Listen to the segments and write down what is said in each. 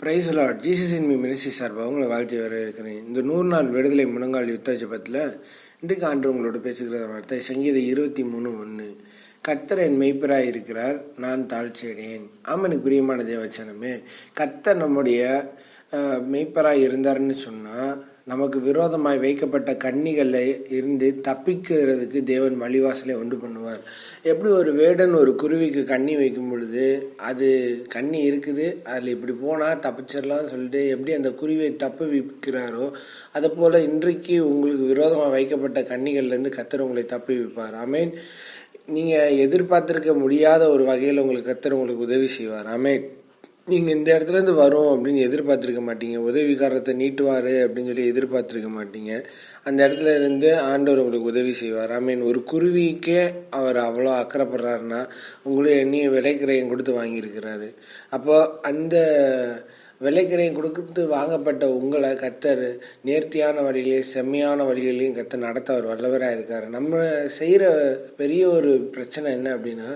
Praise lord Jesus in me ministry சார்பாக உங்களை வாழ்த்தி வரவேற்கிறேன். இந்த நூறு நாள் விடுதலை முழங்கால் யுத்த ஜபத்தில் இன்றைக்கு ஆண்டு உங்களோட பேசுகிற வார்த்தை சங்கீத இருபத்தி மூணு ஒன்று கத்தர் என் மெய்ப்பராக இருக்கிறார் நான் தாழ்ச்சியடையேன். ஆமனுக்கு பிரியமான தேவச்சனமே கத்தர் நம்முடைய மெய்ப்பராக இருந்தார்னு சொன்னால் நமக்கு விரோதமாய் வைக்கப்பட்ட கன்னிகளில் இருந்து தப்பிக்கிறதுக்கு தேவன் வழிவாசலை உண்டு பண்ணுவார். எப்படி ஒரு வேடன் ஒரு குருவிக்கு கண்ணி வைக்கும் பொழுது அது கண்ணி இருக்குது அதில் இப்படி போனால் தப்பிச்சிடலாம்னு சொல்லிட்டு எப்படி அந்த குருவியை தப்பு விற்கிறாரோ அதை போல் இன்றைக்கு உங்களுக்கு விரோதமாக வைக்கப்பட்ட கன்னிகள்லேருந்து கத்தர் உங்களை தப்பி வைப்பார். அமேன் நீங்கள் எதிர்பார்த்துருக்க முடியாத ஒரு வகையில் உங்களுக்கு கத்தர் உங்களுக்கு உதவி செய்வார். அமேன் நீங்கள் இந்த இடத்துலேருந்து வரும் அப்படின்னு எதிர்பார்த்துருக்க மாட்டீங்க. உதவிக்காரத்தை நீட்டுவார் அப்படின்னு சொல்லி எதிர்பார்த்துருக்க மாட்டீங்க. அந்த இடத்துல இருந்து ஆண்டவர் உங்களுக்கு உதவி செய்வார். ஐ மீன் ஒரு குருவிக்கே அவர் அவ்வளோ அக்கறைப்படுறாருன்னா உங்களே என்னையும் விலைக்கிரையும் கொடுத்து வாங்கியிருக்கிறாரு. அப்போ அந்த விலைக்கிரையும் கொடுத்து வாங்கப்பட்ட உங்களை கத்தர் நேர்த்தியான வழியிலையும் செம்மையான வழிகளையும் கத்தர் நடத்த அவர் வல்லவராக இருக்கார் நம்ம செய்கிற பெரிய ஒரு பிரச்சனை என்ன அப்படின்னா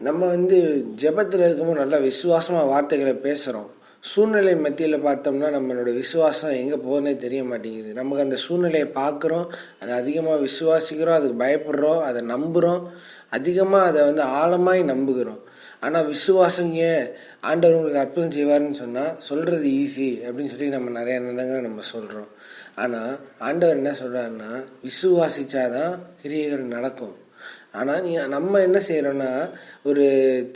நம்ம வந்து ஜெபத்தில் இருக்கும்போது நல்லா விசுவாசமாக வார்த்தைகளை பேசுகிறோம் சூழ்நிலை மத்தியில் பார்த்தோம்னா நம்மளோட விசுவாசம் எங்கே போகுதுன்னே தெரிய மாட்டேங்குது. நமக்கு அந்த சூழ்நிலையை பார்க்குறோம் அதை அதிகமாக விசுவாசிக்கிறோம் அதுக்கு பயப்படுறோம் அதை நம்புகிறோம் அதிகமாக அதை வந்து ஆழமாய் நம்புகிறோம். ஆனால் விசுவாசம் ஏன் ஆண்டவர் உங்களுக்கு அற்புதம் செய்வார்னு சொன்னால் சொல்கிறது ஈஸி அப்படின்னு சொல்லி நம்ம நிறைய நேரங்களை நம்ம சொல்கிறோம் ஆனால் ஆண்டவர் என்ன சொல்கிறாருன்னா விசுவாசிச்சாதான் கிரியைகள் நடக்கும். ஆனால் நீ நம்ம என்ன செய்கிறோன்னா ஒரு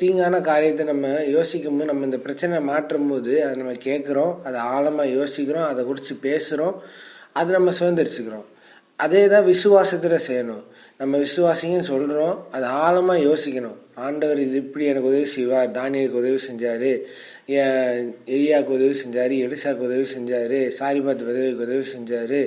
தீங்கான காரியத்தை நம்ம யோசிக்கும் போது நம்ம இந்த பிரச்சனை மாற்றும் போது அதை நம்ம கேட்குறோம் அதை ஆழமாக யோசிக்கிறோம் அதை குறித்து பேசுகிறோம் அதை நம்ம சுதந்திரிச்சுக்கிறோம். அதே தான் விசுவாசத்தில் செய்யணும். நம்ம விசுவாசிங்கன்னு சொல்கிறோம் அதை ஆழமாக யோசிக்கணும். ஆண்டவர் இது இப்படி எனக்கு உதவி செய்வார் தானியலுக்கு உதவி செஞ்சார் எரியாவுக்கு உதவி செஞ்சார் எலிசாவுக்கு உதவி செஞ்சார் சாரிபாத் உதவிக்கு உதவி செஞ்சார்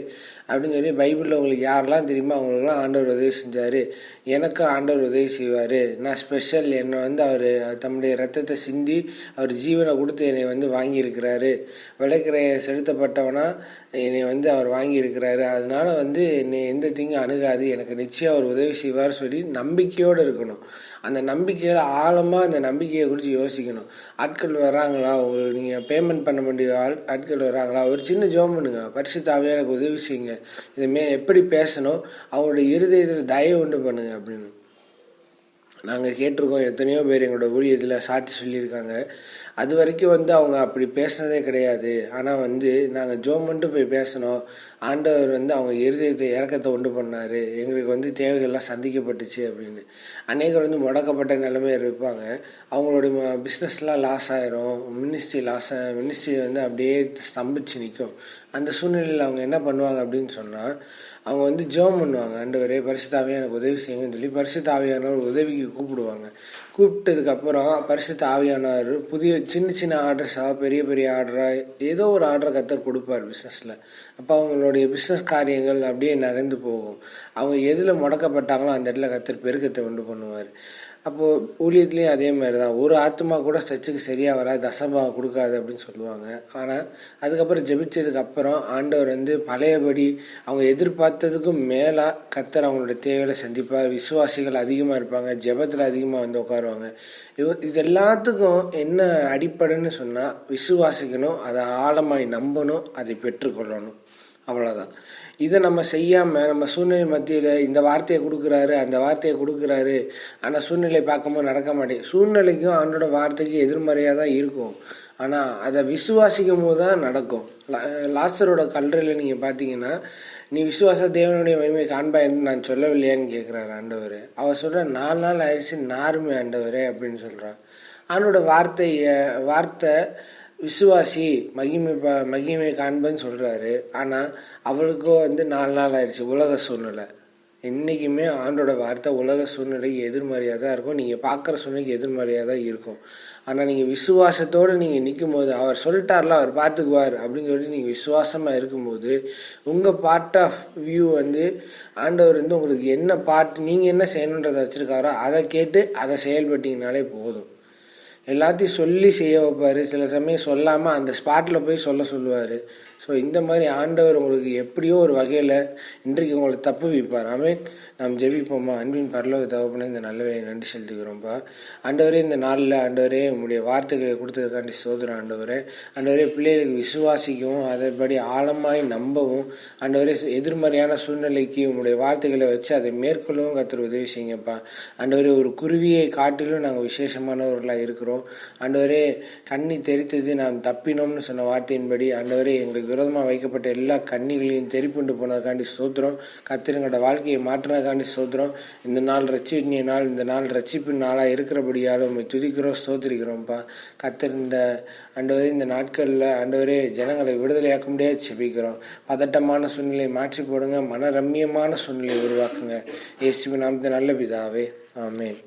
அப்படின்னு சொல்லி பைபிளில் உங்களுக்கு யாரெல்லாம் தெரியுமோ அவங்களுக்குலாம் ஆண்டவர் உதவி செஞ்சார். எனக்கு ஆண்டவர் உதவி செய்வார். நான் ஸ்பெஷல் என்னை வந்து அவர் தம்முடைய ரத்தத்தை சிந்தி அவர் ஜீவனை கொடுத்து என்னை வந்து வாங்கியிருக்கிறாரு. விளக்கிற செலுத்தப்பட்டவனா என்னை வந்து அவர் வாங்கியிருக்கிறாரு. அதனால் வந்து என்னை எந்த தீங்கும் அணுகாது. எனக்கு நிச்சயம் அவர் உதவி செய்வார் சொல்லி நம்பிக்கையோடு இருக்கணும். அந்த நம்பிக்கையில் ஆழமாக அந்த நம்பிக்கையை குறித்து யோசிக்கணும். ஆட்கள் வராங்களா உங்களுக்கு நீங்கள் பேமெண்ட் பண்ண வேண்டிய ஆள் ஆட்கள் வராங்களா ஒரு சின்ன ஜோம் பண்ணுங்க. பரிசுத்தாவே எனக்கு உதவி செய்யுங்க. இதுமே எப்படி பேசணும்? அவங்களோட இருதயத்தில் தயவு உண்டு பண்ணுங்க அப்படின்னு. நாங்கள் கேட்டிருக்கோம் எத்தனையோ பேர் எங்களோட ஊழியத்தில் சாட்சி சொல்லியிருக்காங்க. அது வரைக்கும் வந்து அவங்க அப்படி பேசினதே கிடையாது. ஆனால் வந்து நாங்கள் ஜோம் பண்ணிட்டு போய் பேசினோம். ஆண்டவர் வந்து அவங்க இருதயத்தை இறக்கத்தை உண்டு பண்ணார். எங்களுக்கு வந்து தேவைகள்லாம் சந்திக்கப்பட்டுச்சு அப்படின்னு. அநேகர் வந்து முடக்கப்பட்ட நிலைமையில் இருப்பாங்க. அவங்களுடைய பிஸ்னஸ்லாம் லாஸ் ஆயிரும். மினிஸ்ட்ரி லாஸ் மினிஸ்ட்ரி வந்து அப்படியே ஸ்தம்பிச்சு நிற்கும் அந்த சூழ்நிலையில் அவங்க என்ன பண்ணுவாங்க அப்படின்னு சொன்னால் அவங்க வந்து ஜெபம் பண்ணுவாங்க. ஆண்டவரே பரிசுத்தாவே எனக்கு உதவி செய்யுங்கன்னு சொல்லி பரிசுத்த ஆவியானவர் உதவிக்கு கூப்பிடுவாங்க. கூப்பிட்டதுக்கப்புறம் பரிசுத்த ஆவியானவர் புதிய சின்ன சின்ன ஆர்டர்ஸாக பெரிய பெரிய ஆர்டராக ஏதோ ஒரு ஆர்டரை கத்தர் கொடுப்பார் பிஸ்னஸில் அப்போ அவங்களுடைய பிஸ்னஸ் காரியங்கள் அப்படியே நகர்ந்து போகும். அவங்க எதில் முடக்கப்பட்டாங்களோ அந்த இடத்துல கத்தர் பெருக்கத்தை உண்டு பண்ணுவார். அப்போது ஊழியத்துலேயும் அதே மாதிரி தான் ஒரு ஆத்மா கூட சர்ச்சுக்கு சரியாக வராது தசமாக கொடுக்காது அப்படின்னு சொல்லுவாங்க. ஆனால் அதுக்கப்புறம் ஜெபிச்சதுக்கு அப்புறம் ஆண்டவர் வந்து பழையபடி அவங்க எதிர்பார்த்ததுக்கும் மேலாக கத்தர் அவங்களோட தேவைகளை சந்திப்பார். விசுவாசிகள் அதிகமாக இருப்பாங்க ஜெபத்தில் அதிகமாக வந்து உட்காருவாங்க. இது இது எல்லாத்துக்கும் என்ன அடிப்படைன்னு சொன்னால் விசுவாசிக்கணும் அதை ஆழமாய் நம்பணும் அதை பெற்றுக்கொள்ளணும். அவ்வளோதான் இதை நம்ம செய்யாமல் நம்ம சூழ்நிலை மத்தியில் இந்த வார்த்தையை கொடுக்குறாரு அந்த வார்த்தையை கொடுக்குறாரு ஆனால் சூழ்நிலை பார்க்கும்போது நடக்க மாட்டேங்குது. சூழ்நிலைக்கும் அவனோட வார்த்தைக்கு எதிர்மறையாக தான் இருக்கும். ஆனால் அதை விசுவாசிக்கும் போது தான் நடக்கும். லா- லாசரோட கல்லறையில் நீங்கள் பார்த்தீங்கன்னா நீ விசுவாச தேவனுடைய மகிமை காண்பா என்று நான் சொல்லவில்லையான்னு கேட்குறாரு ஆண்டவர். அவர் சொல்கிற நாலு நாள் ஆயிடுச்சு நாருமே ஆண்டவரே அப்படின்னு சொல்கிறான் அவனோட வார்த்தையை வார்த்தை விசுவாசி மகிமை ப மகிமை காண்பன்னு சொல்கிறாரு ஆனால் அவளுக்கோ வந்து நாலு நாள் ஆயிடுச்சு உலக சூழ்நிலை. என்றைக்குமே ஆண்டோட வார்த்தை உலக சூழ்நிலைக்கு எதிர்மறையாக தான் இருக்கும். நீங்கள் பார்க்குற சூழ்நிலைக்கு எதிர்மறையாக தான் இருக்கும். ஆனால் நீங்கள் விசுவாசத்தோடு நீங்கள் நிற்கும் போது அவர் சொல்லிட்டார்ல அவர் பார்த்துக்குவார் அப்படின்னு சொல்லி நீங்கள் விசுவாசமாக இருக்கும்போது உங்கள் பார்ட் ஆஃப் வியூ வந்து ஆண்டவர் வந்து உங்களுக்கு என்ன பார்ட் நீங்கள் என்ன செய்யணுன்றதை வச்சுருக்காரோ அதை கேட்டு அதை செயல்பட்டீங்கனாலே போதும். எல்லாத்தையும் சொல்லி செய்ய வைப்பார். சில சமயம் சொல்லாமல் அந்த ஸ்பாட்டில் போய் சொல்ல சொல்லுவார். ஸோ இந்த மாதிரி ஆண்டவர் உங்களுக்கு எப்படியோ ஒரு வகையில் இன்றைக்கு உங்களை தப்பு வைப்பார். ஆமீன். நாம் ஜெபிப்போமா? அன்பின் பரலோக தகப்பனே இந்த நல்ல வேலையை நன்றி செலுத்துக்கிறோம்ப்பா ஆண்டவரே இந்த நாளில் ஆண்டவரே உங்களுடைய வார்த்தைகளை கொடுத்ததுக்காண்டி சோதரம் ஆண்டவரே. ஆண்டவரே பிள்ளைகளுக்கு விசுவாசிக்கவும் அதன்படி ஆழமாய் நம்பவும் ஆண்டவரே எதிர்மறையான சூழ்நிலைக்கு உங்களுடைய வார்த்தைகளை வச்சு அதை மேற்கொள்ளவும் கத்துற உதவி செய்யுங்கப்பா. ஆண்டவரே ஒரு குருவியை காட்டிலும் நாங்கள் விசேஷமானவர்களாக இருக்கிறோம். ஆண்டவரே கண்ணி தெரித்தது நாம் தப்பினோம்னு சொன்ன வார்த்தையின்படி ஆண்டவரே எங்களுக்கு விரோதமாக வைக்கப்பட்ட எல்லா கண்ணிகளையும் தெரிப்புண்டு போனதுக்காண்டி சோத்திரம் கத்திரங்களோட வாழ்க்கையை மாற்றினதுக்காண்டி சோத்திரம். இந்த நாள் ரட்சிப்பிய நாள் இந்த நாள் ரட்சிப்பின் நாளாக இருக்கிறபடியால் உண்மை துதிக்கிறோம் ஸ்தோத்திரிக்கிறோம்ப்பா கத்திர இந்த அண்டவரே இந்த நாட்களில் அண்டவரே ஜனங்களை விடுதலையாக்க முடியாது செபிக்கிறோம் பதட்டமான சூழ்நிலையை மாற்றி போடுங்க மன ரம்மியமான சூழ்நிலையை உருவாக்குங்க. இயேசுவின் நாமத்தை நல்ல பிதாவே ஆமேன்.